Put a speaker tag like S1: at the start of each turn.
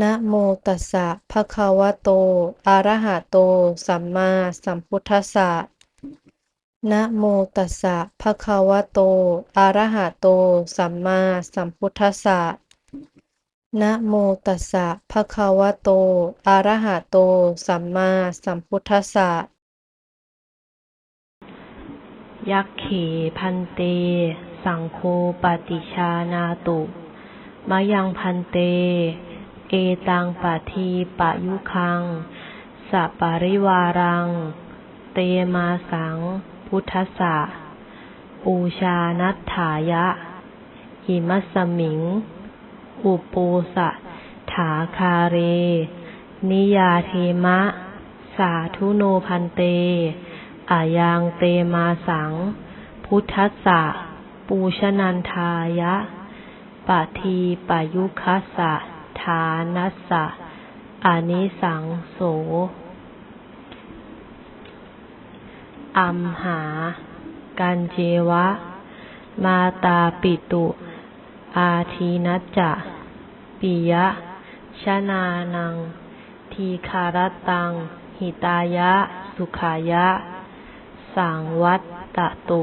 S1: นะโมตัสสะภะคะวะโต อะระหะโต สัมมาสัมพุทธัสสะ นะโมตัสสะภะคะวะโต อะระหะโต สัมมาสัมพุทธัสสะ นะโมตัสสะภะคะวะโต อะระหะโต สัมมาสัมพุทธัสสะ
S2: ยักเขพันเต สังโฆปฏิชานาตุ มะยังพันเต เอตังปะทีปะยุคังสัปาริวารัง เตมาสัง พุทธะปูชานัตถายะ หิมัสมิง อุปูสะถาคาเร นิยาเทมะ สาธุโนพันเต อายังเตมาสัง พุทธะปูชนันทายะ ปะทีปยุคัสสะฐานัสสะอานิสังโส อัมหา กันเจวะ มาตาปิตุ อาทีนัจจะปิยะ ชนานัง ทีคารตัง หิตายะ สุขายะ สังวัตตตุ